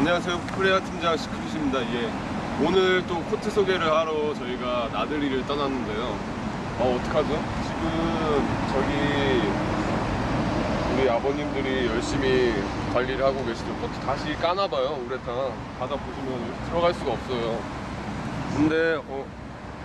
안녕하세요. 코리아 팀장 시크릿입니다. 예. 오늘 또 코트 소개를 하러 저희가 나들이를 떠났는데요. 어, 어떡하죠? 지금 저기 우리 아버님들이 열심히 관리를 하고 계시죠. 코트 다시 까나봐요. 우레탄. 바다 보시면 들어갈 수가 없어요. 근데 어,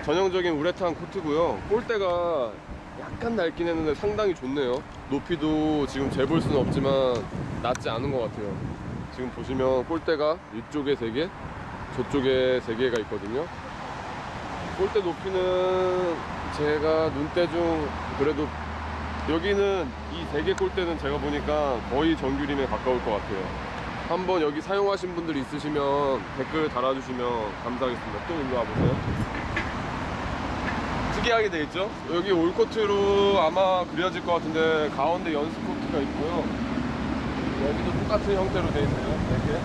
전형적인 우레탄 코트고요. 볼대가 약간 낡긴 했는데 상당히 좋네요. 높이도 지금 재볼 수는 없지만 낮지 않은 것 같아요. 지금 보시면 골대가 이쪽에 세 개, 저쪽에 세 개가 있거든요. 골대 높이는 제가 눈대 중 그래도 여기는 이세개 골대는 제가 보니까 거의 정규림에 가까울 것 같아요. 한번 여기 사용하신 분들 있으시면 댓글 달아주시면 감사하겠습니다. 또 일로 와보세요. 특이하게 돼 있죠? 여기 올코트로 아마 그려질 것 같은데 가운데 연습 코트가 있고요. 여기도 똑같은 형태로 돼 있네요. 이렇게.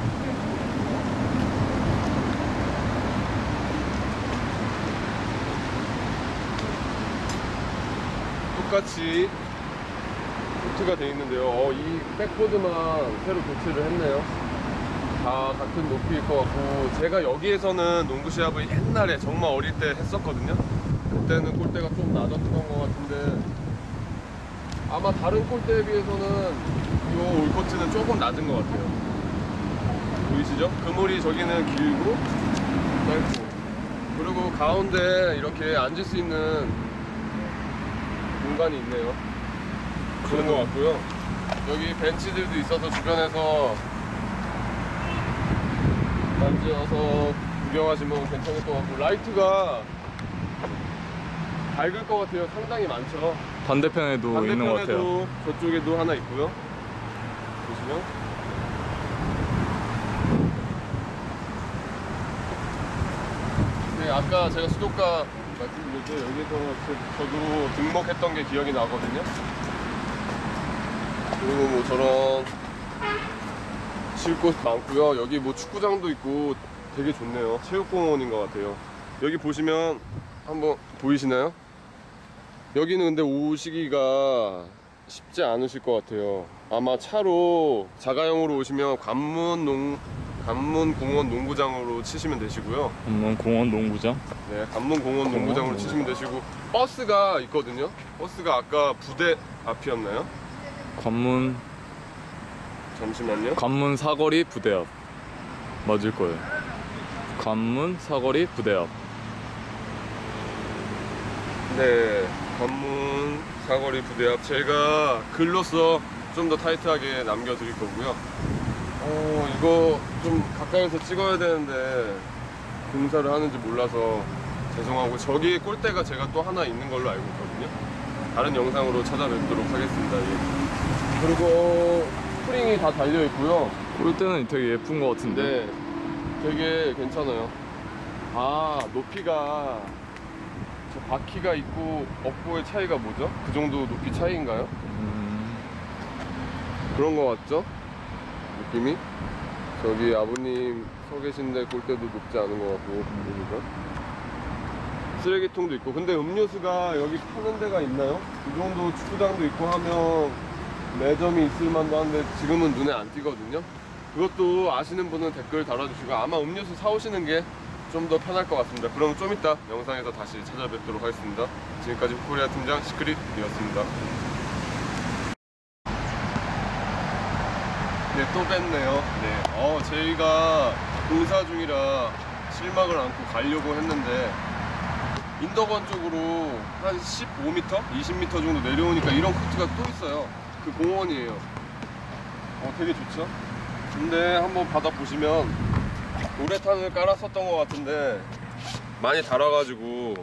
똑같이 코트가 돼 있는데요. 어, 이 백보드만 새로 교체를 했네요. 다 같은 높이일 것 같고 제가 여기에서는 농구 시합을 옛날에 정말 어릴 때 했었거든요. 그때는 골대가 좀 낮았던 것 같은데 아마 다른 골대에 비해서는 이 올코트는 조금 낮은 것 같아요. 보이시죠? 그물이 저기는 길고 짧고 그리고 가운데 이렇게 앉을 수 있는 공간이 있네요. 그런 것 같고요. 여기 벤치들도 있어서 주변에서 앉아서 구경하시면 괜찮을 것 같고 라이트가 밝을 것 같아요. 상당히 많죠. 반대편에도 있는 것 같아요. 반대편에도 저쪽에도 하나 있고요. 보시면 네, 아까 제가 수도가 말씀드렸죠. 여기서 저- 저도 등록했던 게 기억이 나거든요. 그리고 뭐 저런 쉴 곳 많고요. 여기 뭐 축구장도 있고 되게 좋네요. 체육공원인 것 같아요. 여기 보시면 한번 보이시나요? 여기는 근데 오시기가 쉽지 않으실 것 같아요. 아마 차로 자가용으로 오시면 관문 농 관문 공원 농구장으로 치시면 되시고요. 한번 공원 농구장. 네, 관문 공원 농구장으로 치시면 되시고 버스가 있거든요. 버스가 아까 부대 앞이었나요? 관문 잠시만요. 관문 사거리 부대 앞. 맞을 거예요. 관문 사거리 부대 앞. 네, 관문 사거리 부대 앞 제가 글로써 좀더 타이트하게 남겨드릴 거고요. 어, 이거 좀 가까이서 찍어야 되는데 공사를 하는지 몰라서 죄송하고 저기 골대가 제가 또 하나 있는 걸로 알고 있거든요. 다른 영상으로 찾아뵙도록 하겠습니다. 예. 그리고 스프링이 다 달려 있고요. 볼 때는 되게 예쁜 것 같은데. 네, 되게 괜찮아요. 아, 높이가 저 바퀴가 있고 업고의 차이가 뭐죠? 그 정도 높이 차이인가요? 음, 그런 거 같죠? 느낌이? 저기 아버님 서 계신데 골대도 높지 않은 것 같고 보니까 쓰레기통도 있고 근데 음료수가 여기 파는 데가 있나요? 이 정도 축구장도 있고 하면 매점이 있을 만도 한데 지금은 눈에 안 띄거든요 그것도 아시는 분은 댓글 달아주시고 아마 음료수 사오시는 게 좀 더 편할 것 같습니다 그럼 좀 이따 영상에서 다시 찾아뵙도록 하겠습니다 지금까지 코리아 팀장 시크릿이었습니다 네, 또 뺐네요. 네. 어, 저희가 공사 중이라 실막을 안고 가려고 했는데, 인덕원 쪽으로 한 15m? 20m 정도 내려오니까 이런 코트가 또 있어요. 그 공원이에요. 어, 되게 좋죠? 근데 한번 바다 보시면, 우레탄을 깔았었던 것 같은데, 많이 달아가지고,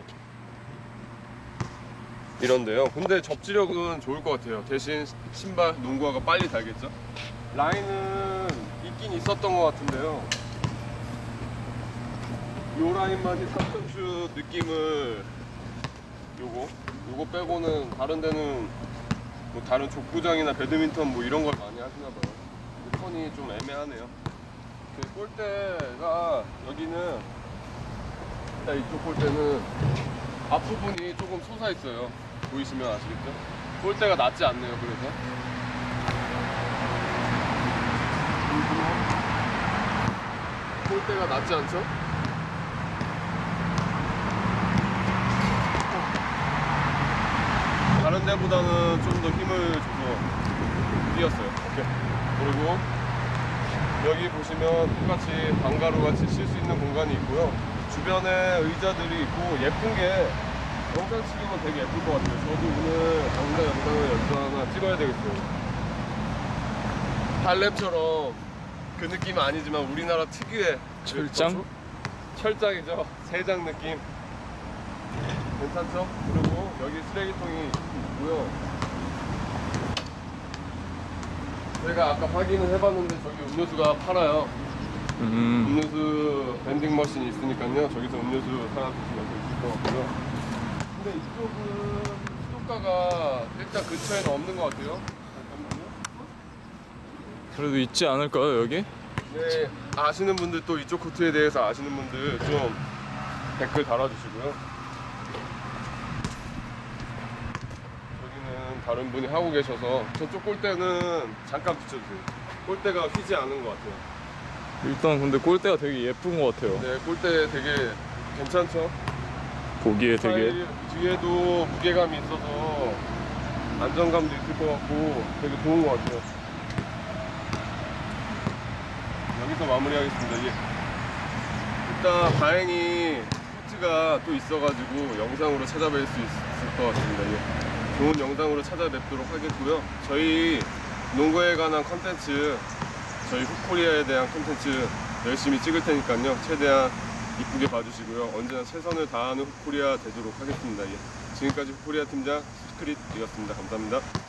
이런데요. 근데 접지력은 좋을 것 같아요. 대신 신발, 농구화가 빨리 달겠죠? 라인은 있긴 있었던 것 같은데요. 요 라인만이 3점슛 느낌을 요거 요거 빼고는 다른 데는 뭐 다른 족구장이나 배드민턴 뭐 이런 걸 많이 하시나 봐요. 턴이 좀 애매하네요. 그 골대가 여기는 일단 이쪽 골대는 앞부분이 조금 솟아 있어요. 보이시면 아시겠죠? 골대가 낮지 않네요. 그래서 때가 낫지 않죠? 다른 데보다는 좀 더 힘을 줘서 뛰었어요. 오케이. 그리고 여기 보시면 똑같이 방가로 같이 쉴 수 있는 공간이 있고요. 주변에 의자들이 있고 예쁜 게 영상 찍으면 되게 예쁠 것 같아요. 저도 오늘 당장 영상을 연주 하나 찍어야 되겠어요. 할렘처럼 그 느낌은 아니지만 우리나라 특유의 철장? 뭐죠? 철장이죠. 세장 느낌. 괜찮죠? 그리고 여기 쓰레기통이 있고요. 저희가 아까 확인을 해봤는데 저기 음료수가 팔아요. 음, 음료수 밴딩 머신이 있으니까요. 저기서 음료수 사다 드시면 되실 것 같고요. 근데 이쪽은 수도가가 일단 근처에는 없는 것 같아요. 잠깐만요. 그래도 있지 않을까요 여기? 네, 아시는 분들 또 이쪽 코트에 대해서 아시는 분들 좀 댓글 달아주시고요. 여기는 다른 분이 하고 계셔서 저쪽 골대는 잠깐 비춰주세요. 골대가 휘지 않은 것 같아요. 일단 근데 골대가 되게 예쁜 것 같아요. 네, 골대 되게 괜찮죠? 보기에 되게 뒤에도 무게감이 있어서 안정감도 있을 것 같고 되게 좋은 것 같아요. 여기서 마무리하겠습니다. 예. 일단 다행히 코트가 또 있어가지고 영상으로 찾아뵐 수 있을 것 같습니다. 예. 좋은 영상으로 찾아뵙도록 하겠고요. 저희 농구에 관한 컨텐츠, 저희 후코리아에 대한 컨텐츠 열심히 찍을 테니까요. 최대한 이쁘게 봐주시고요. 언제나 최선을 다하는 후코리아 되도록 하겠습니다. 예. 지금까지 후코리아 팀장 스크릿이었습니다. 감사합니다.